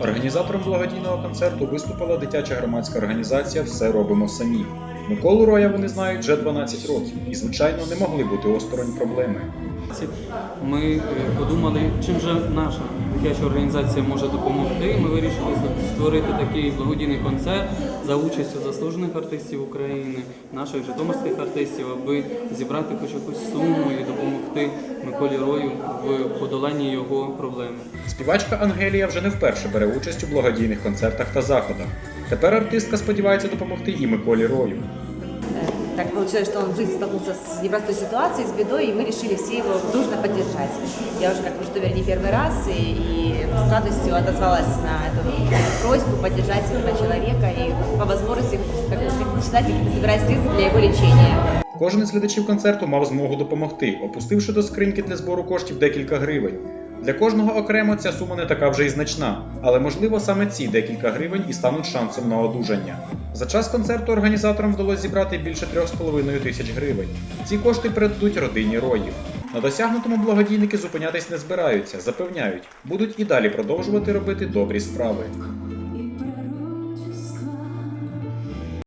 Організатором благодійного концерту виступила дитяча громадська організація Все робимо самі. Миколу Роя вони знають вже 12 років і, звичайно, не могли бути осторонь проблеми. Ми е, подумали, чим же наша дитяча організація може допомогти. Ми вирішили створити такий благодійний концерт за участю заслужених артистів України, наших житомирських артистів, аби зібрати хоч якусь суму і допомогти Миколі Рою в подоланні його проблеми. Співачка Ангелія вже не вперше бере участь у благодійних концертах та заходах. Тепер артистка сподівається допомогти і Миколі Рою Так получилось, что он в жизни столкнулся с непростой ситуацией, с бедой, и мы решили все его дружно поддержать. Я уже как бы в Житомире не первый раз, и, и с радостью отозвалась на эту просьбу поддержать этого человека и по возможности как бы, начинать какие-то собирать средства для его лечения. Кожен із глядачів концерту мав змогу допомогти, опустивши до скриньки для збору коштів декілька гривень. Для кожного окремо ця сума не така вже й значна, але можливо саме ці декілька гривень і стануть шансом на одужання. За час концерту організаторам вдалося зібрати більше 3,5 тисяч гривень. Ці кошти передадуть родині роїв. На досягнутому благодійники зупинятись не збираються, запевняють, будуть і далі продовжувати робити добрі справи.